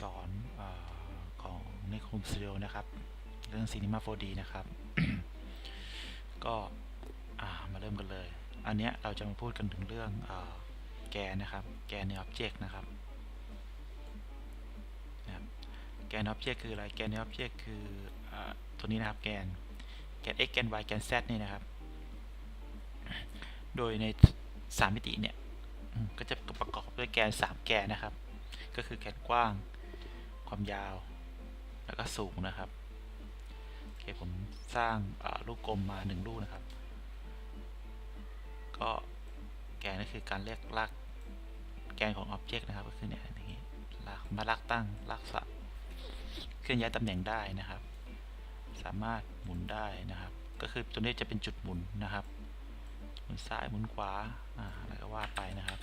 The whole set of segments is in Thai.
สอนอของในคมสตูดิโอนะครับ เรื่อง Cinema 4D นะครับ ก็มาเริ่มกันเลย อันเนี้ยเราจะมาพูดกันถึงเรื่องอแกนนะครับ แกนใน Object นะครับนะครับแกน Object คืออะไร แกนใน Object คืออตัวนี้นะครับ แกน แกน x แกน y แกน z นี่นะครับ โดยใน3มิติเนี่ย ก็จะประกอบด้วยแกน 3 แกนนะครับ ก็คือแกนกว้าง ความยาว แล้วก็สูงนะครับโอเคผมสร้างลูกกลมมาหนึ่งลูกนะครับ ก็แกนก็คือการเรียกลากแกนของอ็อบเจกต์นะครับก็คือเนี่ยอย่างนี้ลากมาลากตั้งลากสะเคลื่อนย้ายตำแหน่งได้นะครับ สามารถหมุนได้นะครับ ก็คือตัวนี้จะเป็นจุดหมุนนะครับหมุนซ้ายหมุนขวาอ่าแล้วก็วาดไปนะครับ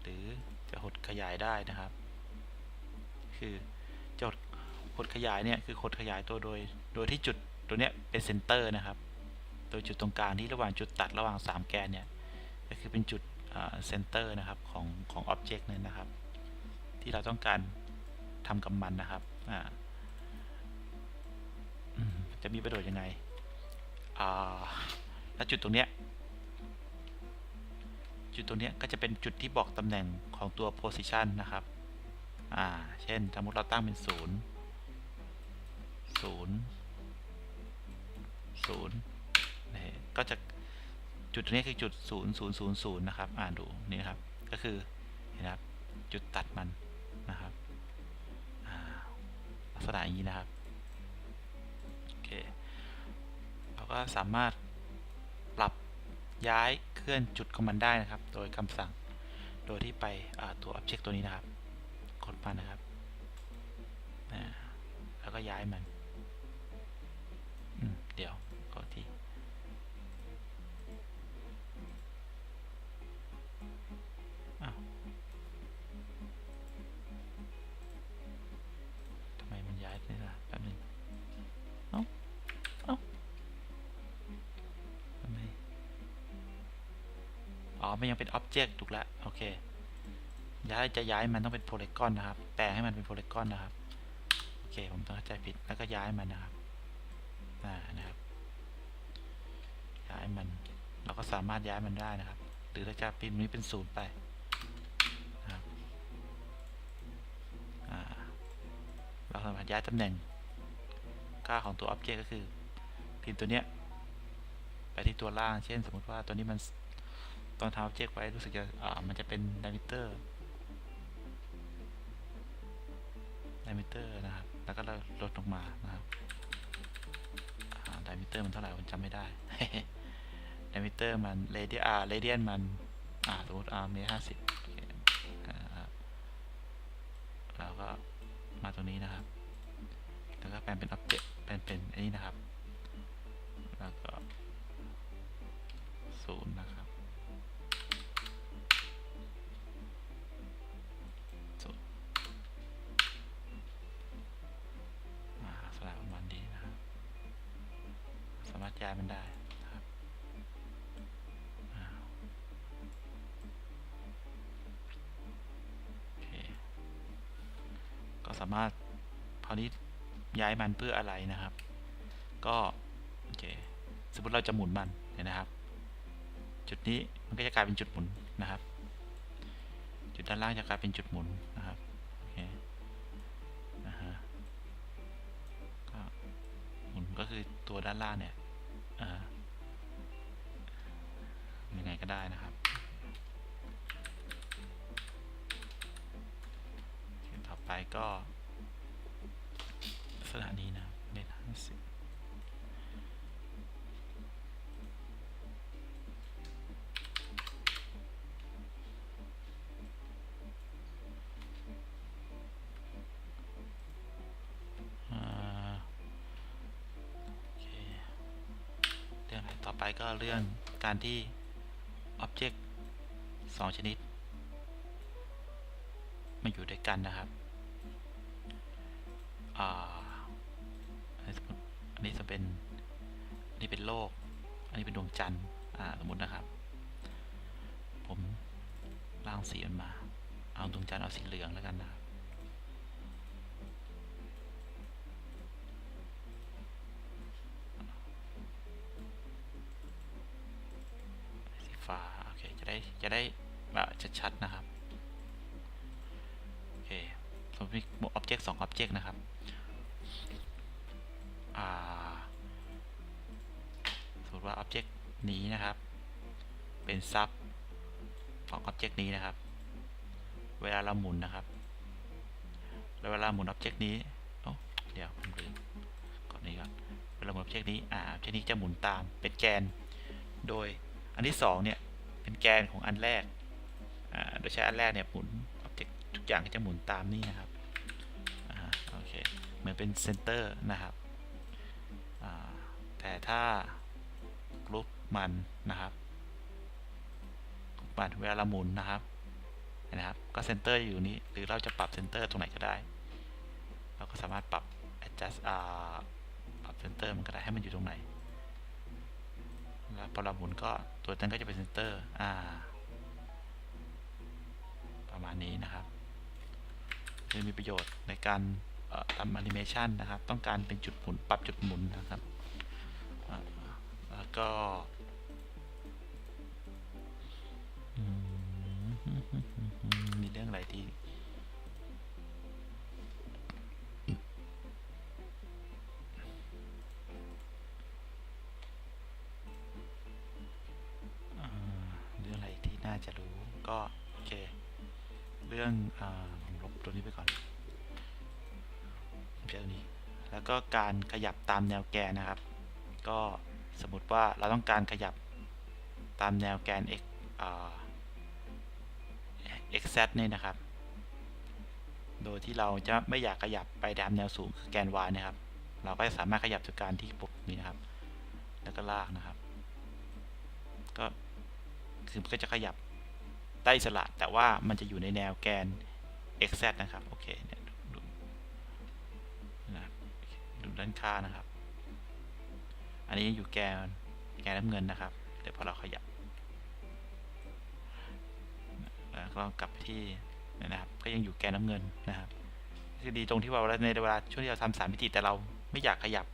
หรือจะหดขยายได้นะครับ คือจะหดหดขยายเนี่ยคือหดขยายตัวโดย โดยที่จุดตัวเนี้ยเป็นเซนเตอร์นะครับ โดยจุดตรงกลางที่ระหว่างจุดตัดระหว่าง 3 แกนเนี่ยก็คือเป็นจุดเซนเตอร์นะครับของของอ็อบเจกต์เนี่ยนะครับ ที่เราต้องการทำกับมันนะครับอ่าจะมีประโยชน์ยังไงอ่าแล้วจุดตรงเนี้ยจุดตรงเนี้ยก็จะเป็นจุดที่บอกตำแหน่งของตัว position นะครับ อ่า เช่น สมมติเราตั้งเป็น 0 0 0นี่ก็จะจุดตรงนี้คือจุด 0 0 0 0 นะครับ อ่านดูนี่นครับ ก็คือเห็นนะครับ จุดตัดมันนะครับลักษณะอย่างนี้นะครับ โอเค เราก็สามารถปรับย้ายเคลื่อนจุดของมันได้นะครับ โดยคำสั่ง โดยที่ไปตัว object ตัวนี้นะครับ ดมันนะครับอ่าแล้วก็ย้ายมัน เดี๋ยวกดทีอ้าวทำไมมันย้ายไม่ได้แป๊บนึงเอ้าเอ้าทำไม อ๋อ มันยังเป็น object ถูกแล้ว โอเค ย้ายจะย้ายมันต้องเป็นโพลีกอนนะครับ แปลงให้มันเป็นโพลีกอนนะครับ โอเค ผมต้องเข้าใจผิด แล้วก็ย้ายมันนะครับอ่านะครับ ย้ายมัน เราก็สามารถย้ายมันได้นะครับ หรือเราจะพิมพ์นี้เป็นศูนย์ไปนะครับอ่าเราสามารถย้ายตำแหน่ง ค่าของตัว object ก็คือ พิมพ์ตัวเนี้ยไปที่ตัวล่าง เช่น สมมติว่าตัวนี้มันตอนทำ object ไว้รู้สึกจะอ่ามันจะเป็นดิเมเตอร์ diameter diameter นะครับ แล้วก็ลดลงมานะครับ diameter มันเท่าไหร่ผมจำไม่ได้ diameter มัน radian อ่า radian มัน อ่าสมมติอ่าเมตรห้าสิบเราก็มาตรงนี้นะครับ แล้วก็แปลงเป็น object แปลงเป็นอันนี้นะครับ แล้วก็ศูนย์นะครับ สามารถคราวนี้ย้ายมันเพื่ออะไรนะครับ ก็โอเคสมมติเราจะหมุนมันเนี่ยนะครับ จุดนี้มันก็จะกลายเป็นจุดหมุนนะครับ จุดด้านล่างจะกลายเป็นจุดหมุนนะครับโอเคนะฮะก็หมุนก็คือตัวด้านล่างเนี่ยอ่ายังไงก็ได้นะครับต่อไปก็ ไรต่อไปก็เรื่องการที่ Object สองชนิด มาอยู่ด้วยกันนะครับอ่าอันนี้สมมติอันนี้จะเป็น อันนี้เป็นโลก อันนี้เป็นดวงจันทร์อ่าสมมตินะครับ ผมร่างสีมันมา เอาดวงจันทร์เอาสีเหลืองแล้วกันนะครับ จะได้แบบชัดๆนะครับโอเคสมมติมี object สอง object นะครับอ่าสมมติว่า object นี้นะครับ เป็นซับของ object นี้นะครับ เวลาเราหมุนนะครับแล้วเวลาหมุน object นี้โอ้เดี๋ยวผมลืมก่อนนี้ก่อนเวลาหมุน object นี้อ่า object นี้จะหมุนตามเป็นแกน โดยอันที่สองเนี่ย เป็นแกนของอันแรก โดยใช้อันแรกเนี่ยหมุน object ทุกอย่างก็จะหมุนตามนี่นะครับอโอเค เหมือนเป็นเซนเตอร์นะครับ แต่ถ้ากรุ๊ปมันนะครับกรุ๊ปมันเวลาเราหมุนนะครับนะครับ ก็เซนเตอร์อยู่นี้ หรือเราจะปรับเซนเตอร์ตรงไหนก็ได้ เราก็สามารถปรับ adjust อ่าปรับเซนเตอร์มันก็ได้ให้มันอยู่ตรงไหนแล้วพอเราหมุนก็ ตัวนั้นก็จะเป็นเซนเตอร์อ่าประมาณนี้นะครับจะมีประโยชน์ในการทำแอนิเมชันนะครับ ต้องการเป็นจุดหมุนปรับจุดหมุนนะครับแล้วก็มมีเรื่องอะไรที่าจะรู้ก็โอเค เรื่องอาผมลบตัวนี้ไปก่อนเรื่องนี้ แล้วก็การขยับตามแนวแกนนะครับ ก็สมมติว่าเราต้องการขยับตามแนวแกน x อ่า x z นี่นะครับ โดยที่เราจะไม่อยากขยับไปตามแนวสูงคือแกน y นะครับ เราก็จะสามารถขยับจากการที่ปุ่มนี้นะครับ แล้วก็ลากนะครับ ก็คือมันก็จะขยับ ได้อิสระ แต่ว่ามันจะอยู่ในแนวแกน x z นะครับ โอเคเนี่ยดูนะดูด้านข้างนะครับ อันนี้อยู่แกนแกนน้ำเงินนะครับ เดี๋ยวพอเราขยับแล้วก็กลับที่นะครับก็ยังอยู่แกนน้ำเงินนะครับคือดีตรงที่ว่าในเวลาช่วงที่เราทำสามมิติแต่เราไม่อยากขยับ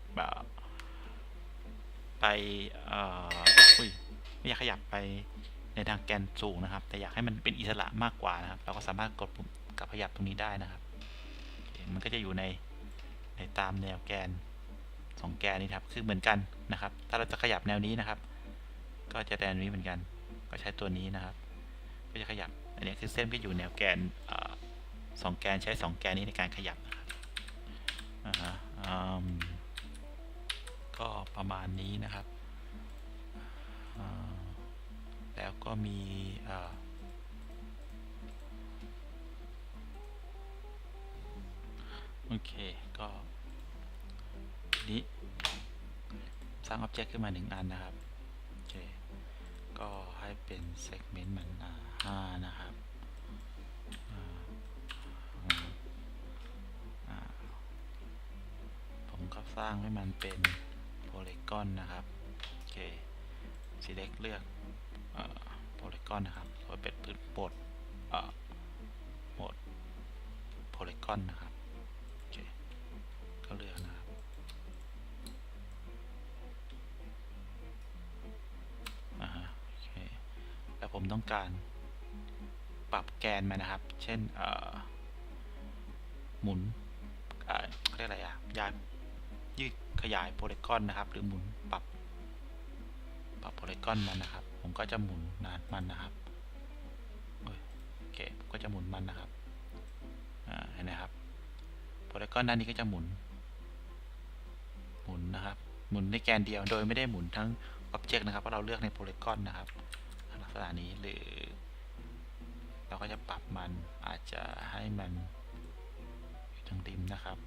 ไปออุ้ยไม่อยากขยับไป ในทางแกนสูงนะครับ แต่อยากให้มันเป็นอิสระมากกว่านะครับ เราก็สามารถกดปุ่มกับขยับตรงนี้ได้นะครับ มันก็จะอยู่ในในตามแนวแกนสองแกนนี้ครับคือเหมือนกันนะครับ ถ้าเราจะขยับแนวนี้นะครับ ก็จะแนวนี้เหมือนกัน ก็ใช้ตัวนี้นะครับ ก็จะขยับอันนี้คือเส้นก็อยู่แนวแกนสองแกนใช้สองแกนนี้ในการขยับนะครับอ่าฮะก็ประมาณนี้นะครับ มีโอเค ก็ทีนี้สร้าง Object ขึ้นมาหนึ่งอันนะครับ โอเค ก็ให้เป็น segment มันอ่าห้านะครับผมก็สร้างให้มันเป็น polygon นะครับ โอเค select เลือก โพลีกอนนะครับโดยเป็นพื้นโหมดโหมดโพลีกอนนะครับโอเคก็เลือกนะครับอ่าโอเคแล้วผมต้องการปรับแกนมานะครับ เช่นหมุนเขาเรียกอะไรอะย้ายยืดขยายโพลีกอนนะครับ หรือหมุนปรับ ปรับโพลีกอนมันนะครับ ผมก็จะหมุนนานมันนะครับโอเคก็จะหมุนมันนะครับอ่าเห็นไหมครับโพลีกอนด้านนี้ก็จะหมุน หมุนนะครับ หมุนในแกนเดียวโดยไม่ได้หมุนทั้งอ็อบเจกต์นะครับเพราะเราเลือกในโพลีกอนนะครับลักษณะนี้หรือ เราก็จะปรับมันอาจจะให้มันอยู่ทางริมนะครับ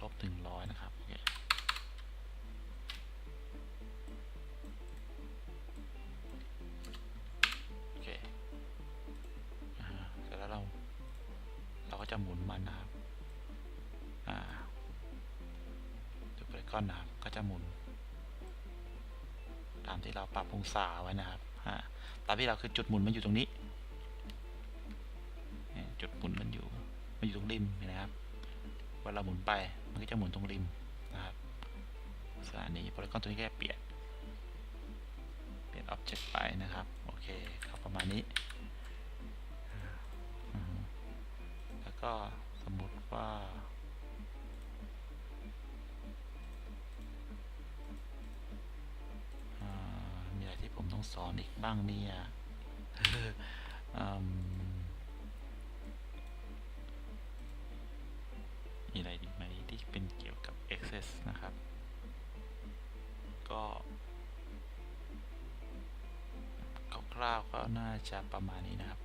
ลบหนึ่งร้อยนะครับ ก้อนนะครับ ก็จะหมุน ตามที่เราปรับองศาไว้นะครับตามที่เราคือจุดหมุนมันอยู่ตรงนี้ จุดหมุนมันอยู่ มันอยู่ตรงริมนะครับเวลาหมุนไป มันก็จะหมุนตรงริมนะครับลักษณะนี้โพลีกอนตัวนี้ก็จะเปลี่ยน object ไปนะครับ โอเคครับประมาณนี้ แล้วก็สมมุติว่า สอนอีกบ้างเนี่ยอืมมีอะไรอีกไหมที่เป็นเกี่ยวกับ access นะครับ ก็คร่าวๆก็น่าจะประมาณนี้นะครับ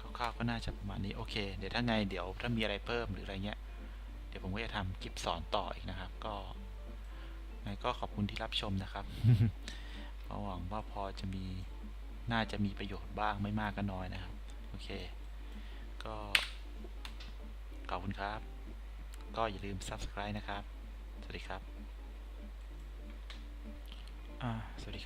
คร่าวๆก็น่าจะประมาณนี้โอเค เดี๋ยวถ้าไงเดี๋ยวถ้ามีอะไรเพิ่มหรืออะไรเงี้ย เดี๋ยวผมก็จะทำคลิปสอนต่ออีกนะครับ ก็ไง ก็ขอบคุณที่รับชมนะครับก็หวังว่าพอจะมีน่าจะมีประโยชน์บ้างไม่มากก็น้อยนะครับ โอเค ก็ขอบคุณครับ ก็อย่าลืม subscribe นะครับ สวัสดีครับ อ่า สวัสดีครับ